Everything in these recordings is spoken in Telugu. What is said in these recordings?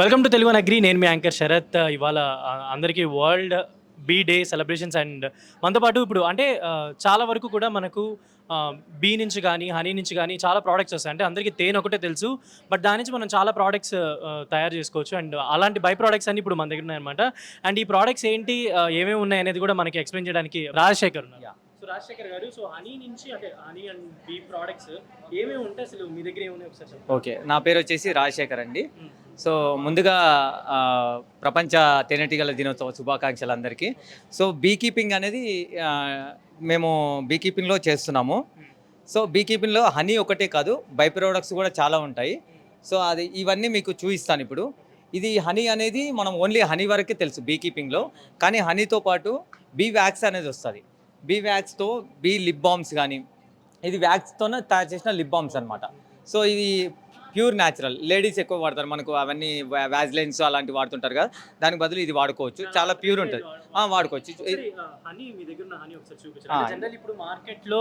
వెల్కమ్ టు తెలుగు అగ్రి నేను మీ యాంకర్ శరత్. ఇవాళ అందరికీ world bee day celebrations and మనతో పాటు ఇప్పుడు అంటే చాలా వరకు కూడా మనకు బీ నుంచి కానీ హనీ నుంచి కానీ చాలా ప్రోడక్ట్స్ వస్తాయి. అంటే అందరికీ తేనె ఒకటే తెలుసు. బట్ దాని నుంచి మనం చాలా ప్రోడక్ట్స్ తయారు చేసుకోవచ్చు. అండ్ అలాంటి బై ప్రోడక్ట్స్ అన్ని ఇప్పుడు మన దగ్గర ఉన్నాయన్నమాట. అండ్ ఈ ప్రోడక్ట్స్ ఏంటి ఏమేమి ఉన్నాయి అనేది కూడా మనకి ఎక్స్ప్లెయిన్ చేయడానికి రాజశేఖర్ ఉన్నారు. సో రాజశేఖర్ గారు. సో హనీ నుంచి అంటే హనీ అండ్ బీ ప్రోడక్ట్స్ ఏమేమి ఉంటాయి? అసలు మీ దగ్గర ఏమున్నాయి ఒకసారి. ఓకే. నా పేరు వచ్చేసి రాజశేఖర్ అండి. సో ముందుగా ప్రపంచ తేనెటీగల దినోత్సవ శుభాకాంక్షలు అందరికీ. సో బీ కీపింగ్ అనేది మేము బీ కీపింగ్లో చేస్తున్నాము. సో బీ కీపింగ్లో హనీ ఒకటే కాదు బై ప్రోడక్ట్స్ కూడా చాలా ఉంటాయి. సో అది ఇవన్నీ మీకు చూపిస్తాను ఇప్పుడు. ఇది హనీ అనేది మనం ఓన్లీ హనీ వరకే తెలుసు బీ కీపింగ్లో కానీ హనీతో పాటు బీ వ్యాక్స్ అనేది వస్తుంది. బీ వ్యాక్స్తో బీ లిప్ బామ్స్ కానీ ఇది వ్యాక్స్తోనే తయారు చేసిన లిప్ బామ్స్ అనమాట సో ఇది ప్యూర్ న్యాచురల్. లేడీస్ ఎక్కువ వాడతారు. మనకు అవన్నీ వ్యాజ్లైన్స్ అలాంటివి వాడుతుంటారు కదా దానికి బదులు ఇది వాడుకోవచ్చు. చాలా ప్యూర్ ఉంటుంది. వాడుకోవచ్చు. జనరల్ ఇప్పుడు మార్కెట్లో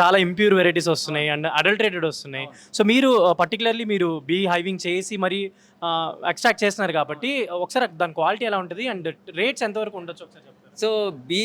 చాలా ఇంప్యూర్ వెరైటీస్ వస్తున్నాయి అండ్ అడల్టరేటెడ్ వస్తున్నాయి. సో మీరు పర్టికులర్లీ మీరు బీ హైవింగ్ చేసి మరి ఎక్స్ట్రాక్ట్ చేస్తున్నారు కాబట్టి ఒకసారి దాని క్వాలిటీ ఎలా ఉంటుంది? అండ్ రేట్స్ ఎంతవరకు ఉండొచ్చు? ఒకసారి సో బీ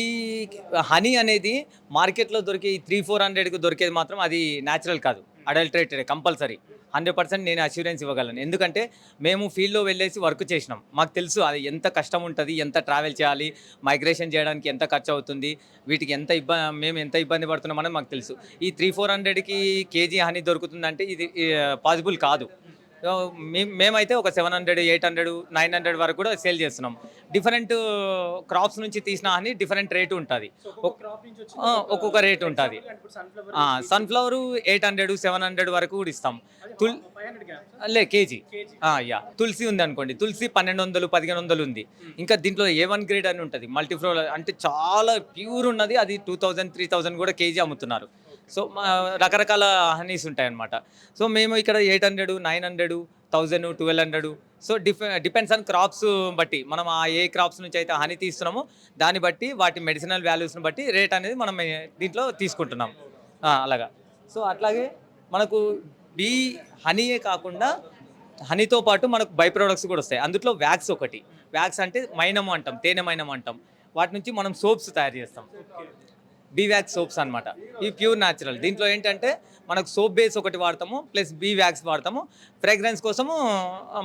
హనీ అనేది మార్కెట్లో దొరికే త్రీ ఫోర్ హండ్రెడ్కి దొరికేది మాత్రం అది న్యాచురల్ కాదు. Adulterated compulsory. హండ్రెడ్ పర్సెంట్ నేను అష్యూరెన్స్ ఇవ్వగలను. ఎందుకంటే మేము ఫీల్డ్లో వెళ్ళేసి వర్క్ చేసినాం. మాకు తెలుసు అది ఎంత కష్టం ఉంటుంది ఎంత ట్రావెల్ చేయాలి మైగ్రేషన్ చేయడానికి ఎంత ఖర్చు అవుతుంది వీటికి ఎంత ఇబ్బంది మేము ఎంత ఇబ్బంది పడుతున్నాం అనేది మాకు తెలుసు. ఈ త్రీ ఫోర్ హండ్రెడ్కి కేజీ హనీ దొరుకుతుందంటే ఇది పాసిబుల్ కాదు. మేమైతే ఒక seven hundred eight hundred nine hundred వరకు కూడా సేల్ చేస్తున్నాం. డిఫరెంట్ క్రాప్స్ నుంచి తీసిన హనీ డిఫరెంట్ రేటు ఉంటుంది. ఒక్కొక్క రేట్ ఉంటుంది. Sunflower eight hundred seven hundred వరకు కూడా ఇస్తాం. లే కేజీ. యా. తులసి ఉంది అనుకోండి తులసి పన్నెండు వందలు పదిహేను వందలు ఉంది ఇంకా దీంట్లో ఏ వన్ గ్రేడ్ అని ఉంటుంది. మల్టీఫ్లోర్ అంటే చాలా ప్యూర్ ఉన్నది. అది టూ థౌజండ్ త్రీ థౌజండ్ కూడా కేజీ అమ్ముతున్నారు. సో రకరకాల హనీస్ ఉంటాయి అన్నమాట సో మేము ఇక్కడ eight hundred nine hundred thousand twelve hundred. So diff depends on crops బట్టి. మనం ఆ ఏ క్రాప్స్ నుంచి అయితే హనీ తీస్తున్నామో దాన్ని బట్టి వాటి మెడిసినల్ వాల్యూస్ని బట్టి రేట్ అనేది మనం దీంట్లో తీసుకుంటున్నాం. అలాగా. సో అట్లాగే మనకు బీ హనీయే కాకుండా హనీతో పాటు మనకు బై ప్రోడక్ట్స్ కూడా వస్తాయి. అందులో వ్యాక్స్ ఒకటి. వ్యాక్స్ అంటే మైనం అంటాం తేనె మైనం అంటాం. వాటి నుంచి మనం సోప్స్ తయారు చేస్తాం. బీవ్యాక్స్ సోప్స్ అనమాట ఇవి ప్యూర్ న్యాచురల్ దీంట్లో ఏంటంటే మనకు సోప్ బేస్ ఒకటి వాడతాము ప్లస్ బీవ్యాక్స్ వాడతాము. ఫ్రేగ్రెన్స్ కోసము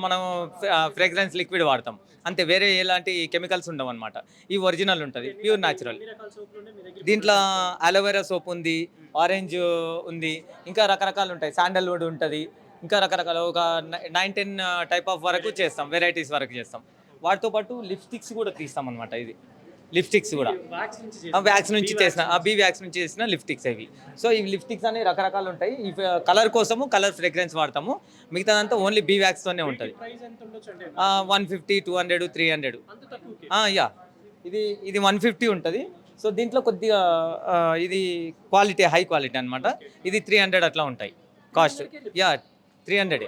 మనం ఫ్రేగ్రెన్స్ లిక్విడ్ వాడతాం. అంతే వేరే ఎలాంటి కెమికల్స్ ఉండవు అనమాట ఈ ఒరిజినల్ ఉంటుంది ప్యూర్ న్యాచురల్ దీంట్లో అలోవెరా సోప్ ఉంది ఆరెంజ్ ఉంది ఇంకా రకరకాలు ఉంటాయి. శాండల్వుడ్ ఉంటుంది ఇంకా రకరకాల ఒక నైన్ టెన్ టైప్ ఆఫ్ వరకు చేస్తాం వెరైటీస్ వరకు చేస్తాం. వాటితో పాటు లిప్స్టిక్స్ కూడా తీస్తాం అనమాట ఇది. లిప్స్టిక్స్ కూడా. వ్యాక్స్ నుంచి చేసిన. బీ వ్యాక్స్ నుంచి చేసిన. లిప్స్టిక్స్ ఇవి సో ఈ లిప్స్టిక్స్ అనేవి రకరకాలు ఉంటాయి. ఈ కలర్ కోసము కలర్ ఫ్రేగ్రెన్స్ వాడతాము. మిగతాదంతా ఓన్లీ బీ వ్యాక్స్తోనే ఉంటుంది. One fifty two hundred three hundred yeah. ఇది ఇది వన్ ఫిఫ్టీ ఉంటుంది. సో దీంట్లో కొద్దిగా ఇది క్వాలిటీ హై క్వాలిటీ అనమాట ఇది త్రీ హండ్రెడ్ అట్లా ఉంటాయి. Cost yeah three hundred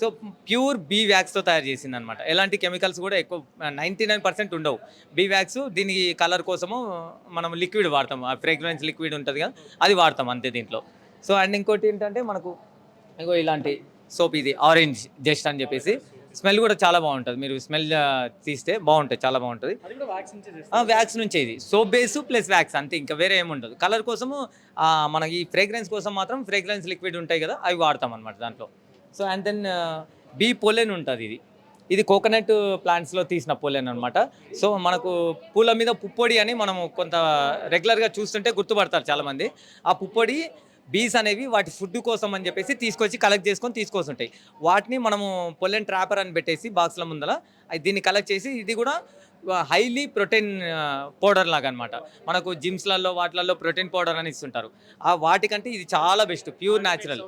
so pure bee వ్యాక్స్తో తయారు చేసింది అనమాట ఎలాంటి కెమికల్స్ కూడా ఎక్కువ నైంటీ నైన్ పర్సెంట్ ఉండవు. బీ వ్యాక్స్ దీనికి కలర్ కోసము మనం లిక్విడ్ వాడతాం ఆ ఫ్రేగ్రెన్స్ లిక్విడ్ ఉంటుంది కదా అది వాడతాం అంతే దీంట్లో. సో అండ్ ఇంకోటి ఏంటంటే మనకు ఇంకో ఇలాంటి సోప్ ఇది ఆరెంజ్ జస్ట్ అని చెప్పేసి స్మెల్ కూడా చాలా బాగుంటుంది. మీరు స్మెల్ తీస్తే బాగుంటుంది చాలా బాగుంటుంది. వ్యాక్స్ నుంచి ఇది. సోప్ బేస్ ప్లస్ వ్యాక్స్ అంతే ఇంకా వేరే ఏమి ఉండదు. కలర్ కోసము మనకి ఈ ఫ్రేగ్రెన్స్ కోసం మాత్రం ఫ్రేగ్రెన్స్ లిక్విడ్ ఉంటాయి కదా అవి వాడతాం అనమాట దాంట్లో. So and then uh, bee pollen ఉంటుంది ఇది. ఇది కోకోనట్ ప్లాంట్స్లో తీసిన పొలెన్ అనమాట సో మనకు పూల మీద పుప్పొడి అని మనము కొంత రెగ్యులర్గా చూస్తుంటే గుర్తుపడతారు చాలామంది. ఆ పుప్పొడి బీస్ అనేవి వాటి ఫుడ్ కోసం అని చెప్పేసి తీసుకొచ్చి కలెక్ట్ చేసుకొని తీసుకొస్తుంటాయి. వాటిని మనము పొలెన్ ట్రాపర్ అని పెట్టేసి బాక్స్ల ముందర దీన్ని కలెక్ట్ చేసి ఇది కూడా హైలీ ప్రోటీన్ పౌడర్ లాగా అనమాట మనకు జిమ్స్లలో వాటిలలో ప్రోటీన్ పౌడర్ అని ఇస్తుంటారు. ఆ వాటికంటే ఇది చాలా బెస్ట్ ప్యూర్ న్యాచురల్.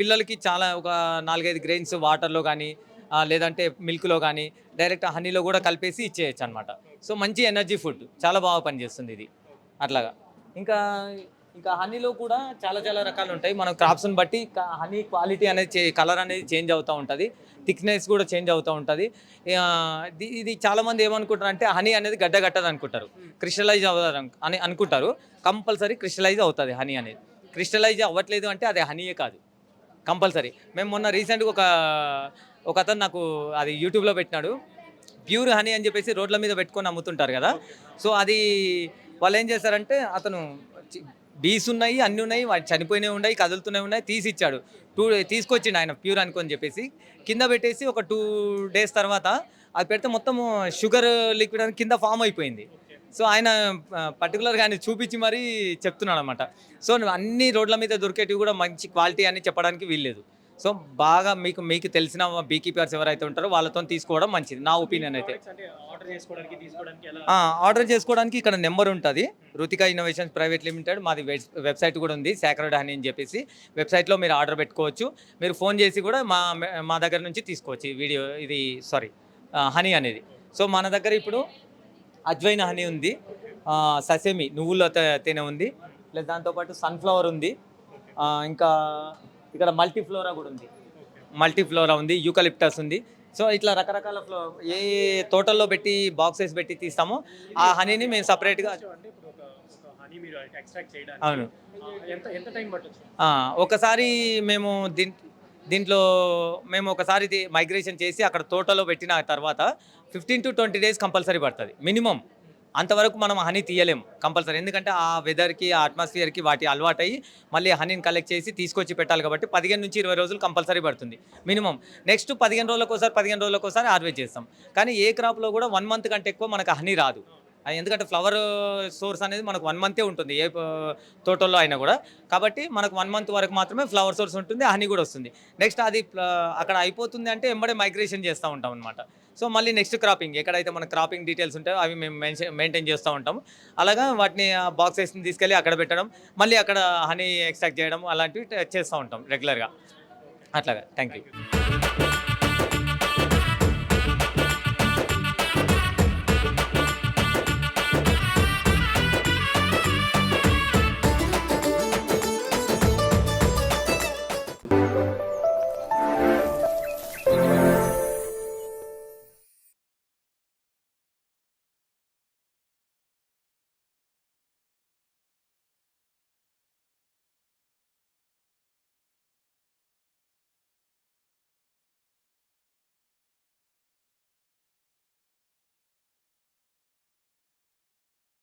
పిల్లలకి చాలా ఒక నాలుగైదు గ్రెయిన్స్ వాటర్లో కానీ లేదంటే మిల్క్లో కానీ డైరెక్ట్ హనీలో కూడా కలిపేసి ఇచ్చేయచ్చు అనమాట సో మంచి ఎనర్జీ ఫుడ్. చాలా బాగా పనిచేస్తుంది ఇది. అట్లాగా. ఇంకా ఇంకా హనీలో కూడా చాలా చాలా రకాలు ఉంటాయి. మన క్రాప్స్ని బట్టి హనీ క్వాలిటీ అనేది కలర్ అనేది చేంజ్ అవుతూ ఉంటుంది. థిక్నెస్ కూడా చేంజ్ అవుతూ ఉంటుంది. ఇది- చాలామంది ఏమనుకుంటారు అంటే హనీ అనేది గడ్డ కట్టదు అనుకుంటారు. క్రిస్టలైజ్ అవ్వదు అని అనుకుంటారు. కంపల్సరీ క్రిస్టలైజ్ అవుతుంది హనీ అనేది. క్రిస్టలైజ్ అవ్వట్లేదు అంటే అది హనీయే కాదు. కంపల్సరీ మేము మొన్న రీసెంట్గా ఒక ఒక అతను నాకు అది యూట్యూబ్లో పెట్టినాడు. ప్యూర్ హనీ అని చెప్పేసి రోడ్ల మీద పెట్టుకొని అమ్ముతుంటారు కదా. సో అది వాళ్ళు ఏం చేస్తారంటే అతను బీస్ ఉన్నాయి అన్నీ ఉన్నాయి వాటి చనిపోయినవి ఉన్నాయి కదులుతూనే ఉన్నాయి తీసి ఇచ్చాడు టూ తీసుకొచ్చిండు ఆయన ప్యూర్ అనుకొని చెప్పేసి. కింద పెట్టేసి ఒక టూ డేస్ తర్వాత అది పెడితే మొత్తం షుగర్ లిక్విడ్ అని కింద ఫామ్ అయిపోయింది. సో ఆయన పర్టికులర్గా ఆయన చూపించి మరీ చెప్తున్నాడు అనమాట సో అన్ని రోడ్ల మీద దొరికేటివి కూడా మంచి క్వాలిటీ అని చెప్పడానికి వీల్లేదు. సో బాగా మీకు మీకు తెలిసిన బీ కీపర్స్ ఎవరైతే ఉంటారో వాళ్ళతో తీసుకోవడం మంచిది నా ఒపీనియన్ అయితే. ఆర్డర్ చేసుకోవడానికి ఇక్కడ నెంబర్ ఉంటుంది. రుతిక ఇన్నోవేషన్స్ ప్రైవేట్ లిమిటెడ్ మాది వెబ్- వెబ్సైట్ కూడా ఉంది సాక్రెడ్ హనీ అని చెప్పేసి. వెబ్సైట్లో మీరు ఆర్డర్ పెట్టుకోవచ్చు. మీరు ఫోన్ చేసి కూడా మా మా దగ్గర నుంచి తీసుకోవచ్చు ఈ వీడియో ఇది సారీ హనీ అనేది. సో మన దగ్గర ఇప్పుడు అజ్వైన్ హనీ ఉంది ససేమి నువ్వుల తేనె ఉంది ప్లస్ దాంతోపాటు సన్ఫ్లవర్ ఉంది ఇంకా ఇక్కడ మల్టీ ఫ్లోరా కూడా ఉంది. మల్టీ ఫ్లోరా ఉంది యూకలిప్టస్ ఉంది. సో ఇట్లా రకరకాల ఫ్లో ఏ తోటల్లో పెట్టి బాక్సెస్ పెట్టి తీస్తామో ఆ హనీని మేము సపరేట్గా అవును. ఆ, ఎంత ఎంత టైం పట్టొచ్చు? ఆ, ఒకసారి మేము దీం దీంట్లో మేము ఒకసారి మైగ్రేషన్ చేసి అక్కడ తోటలో పెట్టిన తర్వాత fifteen to twenty days compulsory పడుతుంది మినిమం అంతవరకు మనం హనీ తీయలేం కంపల్సరీ. ఎందుకంటే ఆ వెదర్కి ఆ అట్మాస్ఫియర్కి వాటి అలవాటయ్యి మళ్ళీ హనీని కలెక్ట్ చేసి తీసుకొచ్చి పెట్టాలి కాబట్టి పదిహేను నుంచి ఇరవై రోజులు కంపల్సరీ పడుతుంది. మినిమం నెక్స్ట్ పదిహేను రోజులకోసారి పదిహేను రోజులకోసారి ఒకసారి హార్వెస్ట్ చేస్తాం. కానీ ఏ క్రాప్లో కూడా వన్ మంత్ కంటే ఎక్కువ మనకు హనీ రాదు. అది ఎందుకంటే ఫ్లవర్ సోర్స్ అనేది మనకు వన్ మంతే ఉంటుంది. ఏ తోటల్లో అయినా కూడా. కాబట్టి మనకు వన్ మంత్ వరకు మాత్రమే ఫ్లవర్ సోర్స్ ఉంటుంది హనీ కూడా వస్తుంది. నెక్స్ట్ అది అక్కడ అయిపోతుంది అంటే ఎంబడే మైగ్రేషన్ చేస్తూ ఉంటాం అనమాట సో మళ్ళీ నెక్స్ట్ క్రాపింగ్. ఎక్కడైతే మన క్రాపింగ్ డీటెయిల్స్ ఉంటాయో అవి మేము మెయింటైన్ చేస్తూ ఉంటాం. అలాగా వాటిని బాక్సెస్ని తీసుకెళ్ళి అక్కడ పెట్టడం మళ్ళీ అక్కడ హనీ ఎక్స్ట్రాక్ట్ చేయడం అలాంటివి చేస్తూ ఉంటాం రెగ్యులర్గా. అట్లాగా. Thank you